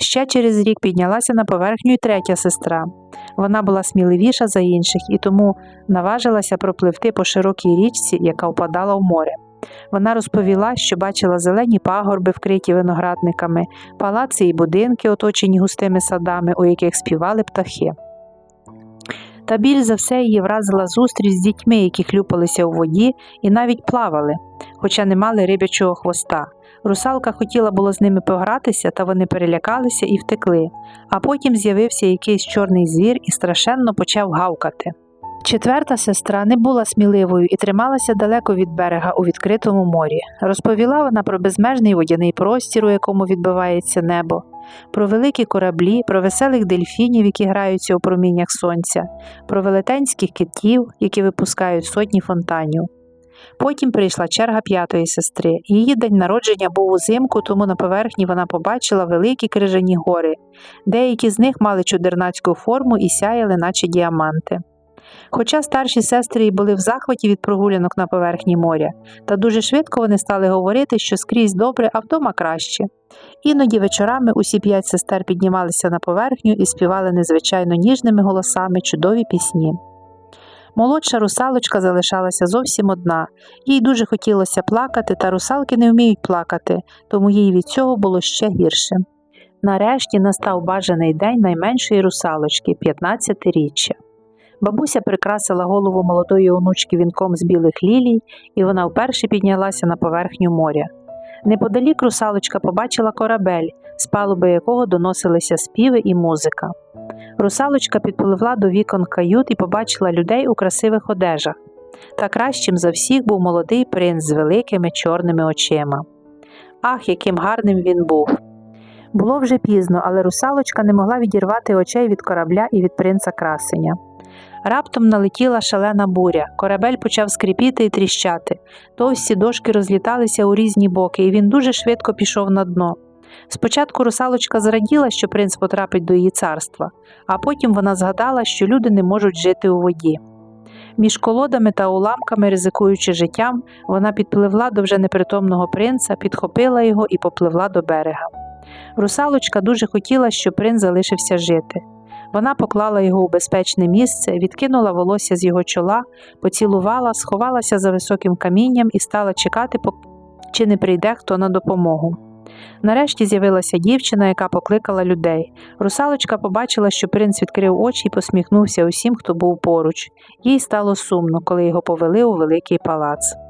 Ще через рік піднялася на поверхню й третя сестра. Вона була сміливіша за інших і тому наважилася пропливти по широкій річці, яка впадала в море. Вона розповіла, що бачила зелені пагорби, вкриті виноградниками, палаци і будинки, оточені густими садами, у яких співали птахи. Та біль за все її вразила зустріч з дітьми, які хлюпалися у воді і навіть плавали, хоча не мали рибячого хвоста. Русалка хотіла було з ними погратися, та вони перелякалися і втекли, а потім з'явився якийсь чорний звір і страшенно почав гавкати. Четверта сестра не була сміливою і трималася далеко від берега у відкритому морі. Розповіла вона про безмежний водяний простір, у якому відбивається небо, про великі кораблі, про веселих дельфінів, які граються у проміннях сонця, про велетенських китів, які випускають сотні фонтанів. Потім прийшла черга п'ятої сестри. Її день народження був узимку, тому на поверхні вона побачила великі крижані гори. Деякі з них мали чудернацьку форму і сяяли, наче діаманти. Хоча старші сестри й були в захваті від прогулянок на поверхні моря, та дуже швидко вони стали говорити, що скрізь добре, а вдома краще. Іноді вечорами усі п'ять сестер піднімалися на поверхню і співали незвичайно ніжними голосами чудові пісні. Молодша русалочка залишалася зовсім одна. Їй дуже хотілося плакати, та русалки не вміють плакати, тому їй від цього було ще гірше. Нарешті настав бажаний день найменшої русалочки 15-річчя. Бабуся прикрасила голову молодої онучки вінком з білих лілій, і вона вперше піднялася на поверхню моря. Неподалік русалочка побачила корабель, з палуби якого доносилися співи і музика. Русалочка підпливла до вікон кают і побачила людей у красивих одежах. Та кращим за всіх був молодий принц з великими чорними очима. Ах, яким гарним він був! Було вже пізно, але русалочка не могла відірвати очей від корабля і від принца красеня. Раптом налетіла шалена буря, корабель почав скрипіти і тріщати. Товсті дошки розліталися у різні боки, і він дуже швидко пішов на дно. Спочатку русалочка зраділа, що принц потрапить до її царства, а потім вона згадала, що люди не можуть жити у воді. Між колодами та уламками, ризикуючи життям, вона підпливла до вже непритомного принца, підхопила його і попливла до берега. Русалочка дуже хотіла, щоб принц залишився жити. Вона поклала його у безпечне місце, відкинула волосся з його чола, поцілувала, сховалася за високим камінням і стала чекати, чи не прийде хто на допомогу. Нарешті з'явилася дівчина, яка покликала людей. Русалочка побачила, що принц відкрив очі і посміхнувся усім, хто був поруч. Їй стало сумно, коли його повели у великий палац.